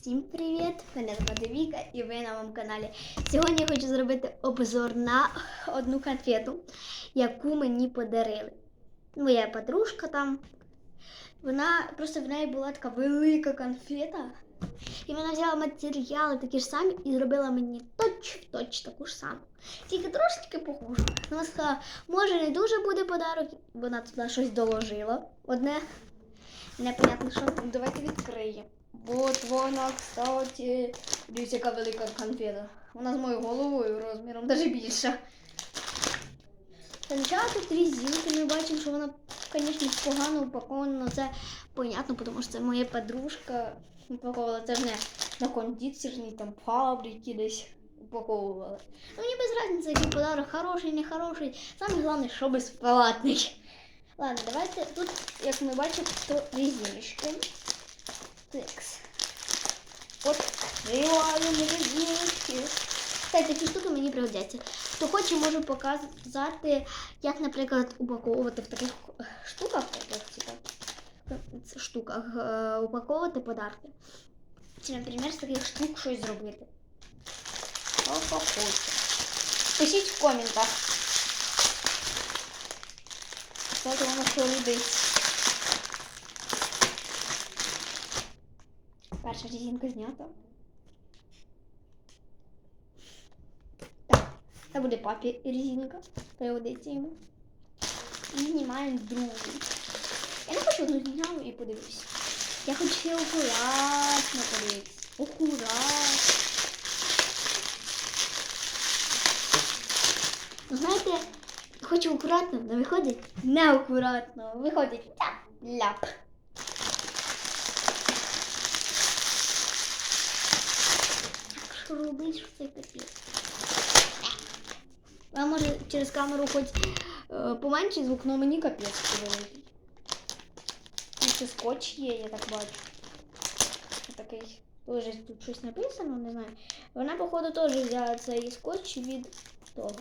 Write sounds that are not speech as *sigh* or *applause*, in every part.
Всім привіт! Мене звати Віка і ви на моєму каналі. Сьогодні я хочу зробити обзор на одну конфету, яку мені подарили. Моя подружка там. Вона просто в неї була така велика конфета. І вона взяла матеріали такі ж самі і зробила мені точ-в-точ таку ж саму. Тільки трошечки похожу. Вона сказала, може не дуже буде подарок, вона туди щось доложила. Одне непонятно, що. Давайте відкриємо. От вона, кстати, дивіться, яка велика конфета. Вона з моєю головою розміром, навіть більша. Спочатку тут резинки, ми бачимо, що вона, звісно, погано упакована, але це понятно, тому що це моя подружка упаковувала. Це ж не на кондитерній там фабрики десь упаковувала. Ну мені без разниці, який подарок, хороший, не хороший. Саме головне, що безплатний. Ладно, давайте тут, як ми бачимо, то резиночки. Текс. От відкриваємо резиночки. Кстати, такі штуки мені пригодяться. Хто хоче, можу показати, як, наприклад, упаковувати в таких штуках, таких, типа, ц- штуках, е, упаковувати подарки. Чи, наприклад, з таких штук щось зробити. Хто хоче. Пишіть в коментах. Кстати, воно що робить. Перша резинка знята. Так, це буде папі резинка. Пригодиться йому. І знімаємо другу. Я не хочу одну зняла і подивлюсь. Я хочу ще акуратно подивитися. Акуратно. Знаєте, хочу акуратно, але виходить неакуратно. Виходить ляп-ляп. Робиш, що це капець? А може через камеру хоч е, поменший звук, але мені капець великий. Ще скотч є, я так бачу. Такий. Тоже тут щось написано, не знаю. Вона, походу, теж взяла цей скотч від того.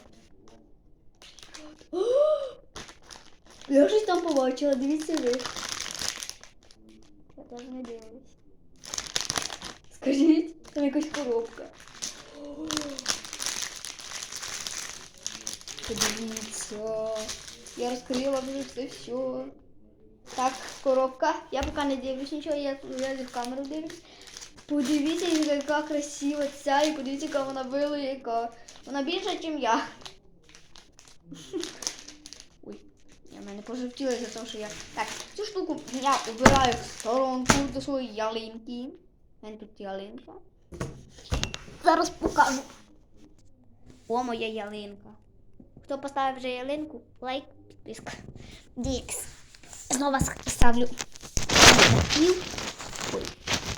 Я щось там побачила, дивіться ви. Я теж не дивлюсь. Скажіть, там якась коробка. Подивіться. Я розкрила вже це все. Так, коробка. Я поки не дивлюсь нічого, я, я в камеру дивлюсь. Подивіться, яка красива ця, і подивіться, яка вона велика. Вона більша, ніж я. *laughs* Ой, я мене пожовтіло за те, що я. Так, цю штуку я убираю в сторонку до своєї ялинки. У мене тут ялинка. Зараз покажу. О, моя ялинка. Хто поставив вже ялинку? Лайк, підписка. Дікс. Знову ставлю штатив. Ой.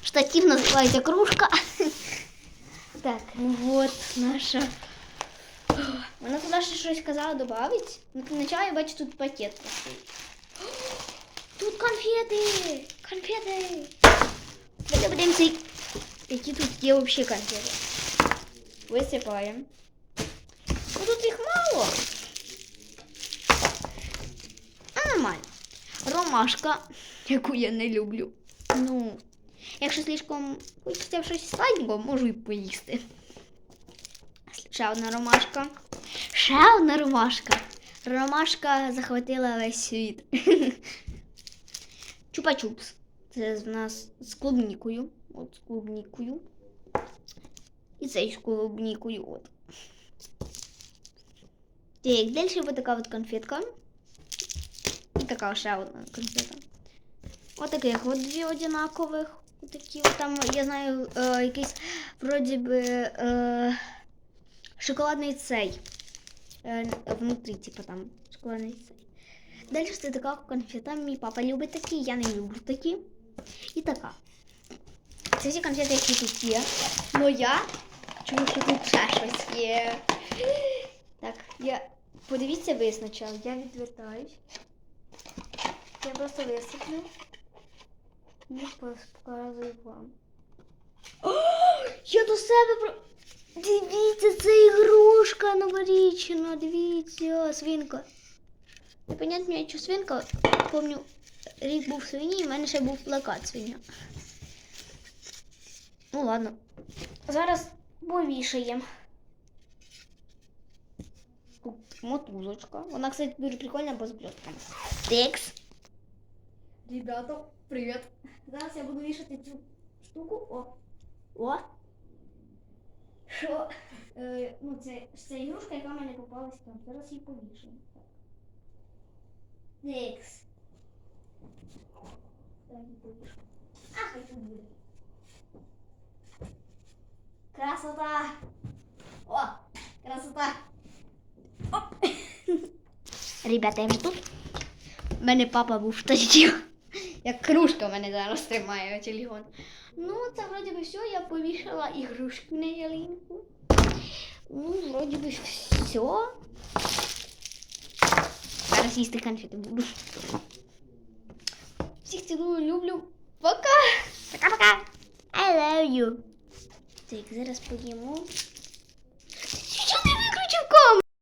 Штатив називається кружка. *laughs* Так, ну от наша. Вона туди ще щось казала додати. Ну, спочатку я бачу тут пакет. *gasps* Тут конфети! Конфети! Давайте подивимося, які тут є взагалі конфети. Висипаємо. Ну тут їх мало. А нормально. Ромашка, яку я не люблю. Ну, якщо слишком хочеться щось сладенького, можу і поїсти. Ще одна ромашка. Ще одна ромашка. Ромашка захватила весь світ. *laughs* Чупа-чупс. Це в нас з клубнікою. От з клубнікою. І цей з клубнікою. От. Так, далі буде така от конфетка. І така ще одна конфета. Ось таких от дві одинакових. Отакі от там, я знаю, е, якийсь вроді би е, шоколадний цей. Е, внутрі, типу там, шоколадний цей. Далі це така конфета. Мій папа любить такі, я не люблю такі. І така. Це всі конфети, які тут є. Но я чую, що тут є. Так, я. Подивіться ви спочатку. Я відвертаюсь. Я просто висиплю. І показую вам. О, я до себе про. Дивіться, це ігрушка новорічна, дивіться, свинка. Непонятно, я що свинка. Помню, рік був свині, і в мене ще був плакат свиня. Ну ладно. Зараз повішаємо. Мотузочка. Вона, кстати, дуже прикольна, бо з блістками. Текс. Ребята, привіт. Зараз я буду вішати цю штуку. О. О. Що? Е, ну, це, це ігрушка, яка в мене попалась там. Зараз її повішаємо. Так. Текс. Так, її повішаємо. А, хай тут буде. Красота! О, красота! Оп! *laughs* Ребята, я вже тут. У мене папа був штатів. *laughs* Як кружка в мене зараз тримає телефон. Ну, це вроді би все, я повішала ігрушки на ялинку. Ну, вроді би все. Зараз їсти конфети буду. Всіх цілую, люблю. Пока! Пока-пока! I love you. Так, зараз поїмо.